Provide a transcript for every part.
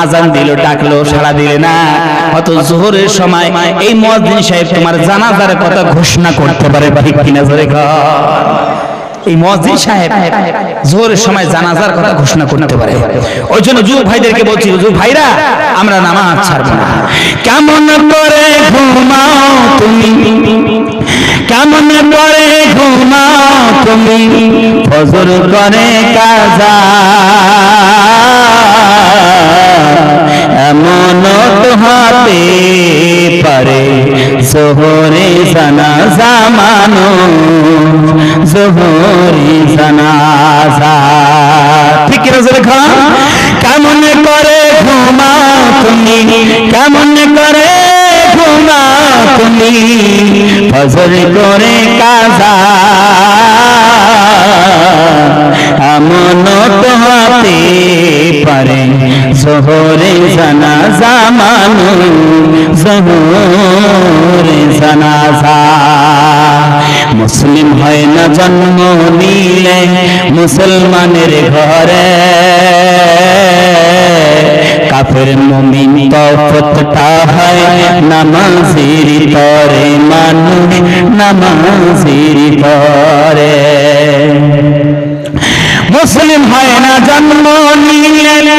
আজান দিল, ডাকলো, সাড়া দিলে না। হয়তো জোহরের সময় এই মুয়াজ্জিন সাহেব তোমার জানাজার কথা ঘোষণা করতে পারে জোরে এই মসজিদ সাহেব জোহরের সময় জানাজার কথা ঘোষণা করতে পারে। ওই জন্য যুব ভাইদেরকে বলছি যুব ভাইরা, আমরা নামাজ ছাড়বো না। কেমন করে ঘুমাও তুমি? কেমন করে ঘুমাও তুমি? ফজর করে কাজা। সোহরে জানাজা মানো সোহরে জানাজা ঠিক কিনা জোরে খান ফজর করে কাজা। এমন তো হতে পারে জোহরে জানাজা মানু, জোহরে জানাজা। মুসলিম হয় না জন্ম নিলে মুসলমানের ঘরে। কাফের মুমিন তফতটা হয় নামাজির তরে নামাজির তরে মুসলিম হয় না জন্ম নিলে।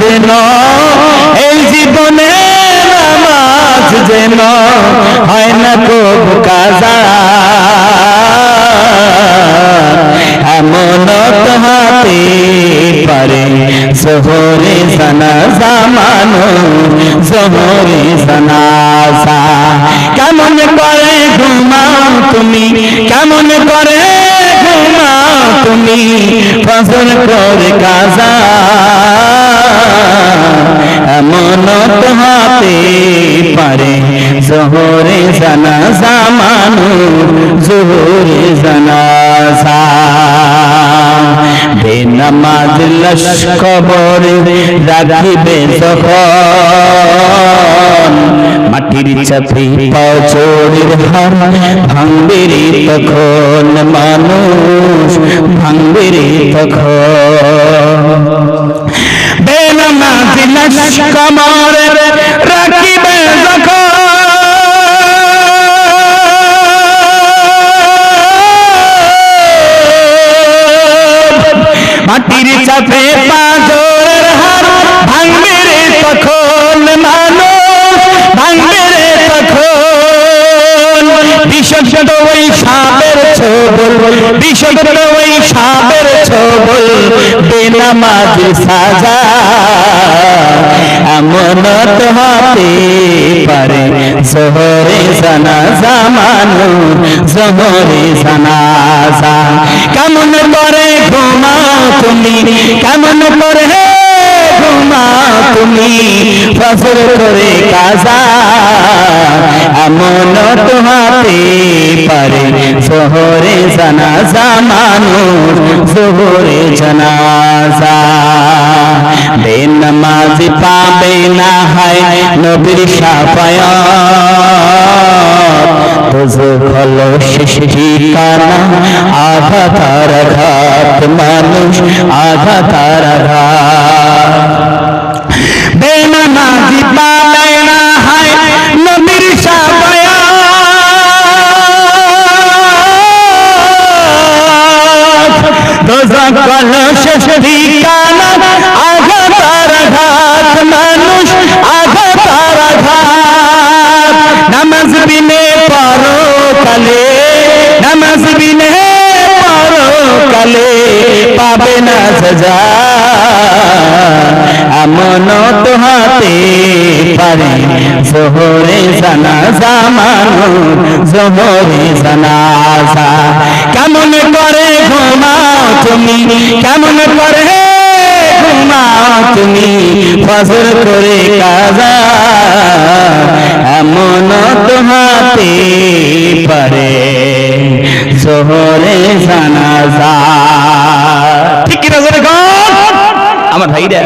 যেন, এই জীবনে নামাজ যেন হয় না খুব কাজা। এমন হাতে পারে জোহরে জানাজা মানো, জোহরে জানাজা। কেমন করে ঘুমাও তুমি, কেমন করে ঘুমাও তুমি ফসল করে কাজা জোহরে জানাজা মানো জোহরে জানাজা বেনামাজ লস্কবর রাখিবে যখন। মাটির চাপে পাচরের হার ভাঙবে রে তখন মানুষ, ভাঙবে রে তখন। বেনামাজ ছবল বিশ্বত ওই সাপের ছবল বেনামাজ সাজা। এমন তো হতে পারে জোহরে জানাজা মানু জোহরে জানাজা কেমন করে ঘুমাও তুমি, কেমন করে ঘুমাও তুমি ফসল করে কাজা। এমন তো হতে পারে জোহরে জানাজা মানুষ জোহরে জানাজা। বেনমাজ পাবে না হয় নবীর সাফায়াত। খল শেষ ঠিকানা আধা তার ঘাট মানুষ আধা তার সাফায়াত কল ঠিকানা আধা তার ঘাট মানুষ আধা তার ঘাট নামাজ বিনে পরো নামাজ বিনে পরো পাবে না পারে জোহরে জানাজা মানু জোহরে জানাজা। কেমন করে ঘুমাও তুমি কেমন করে ঘুমাও তুমি? ফসল করে কাজা। এমন তোমাতে পারে শহরে জানাজা। ঠিক কিনা আমার ভাইরা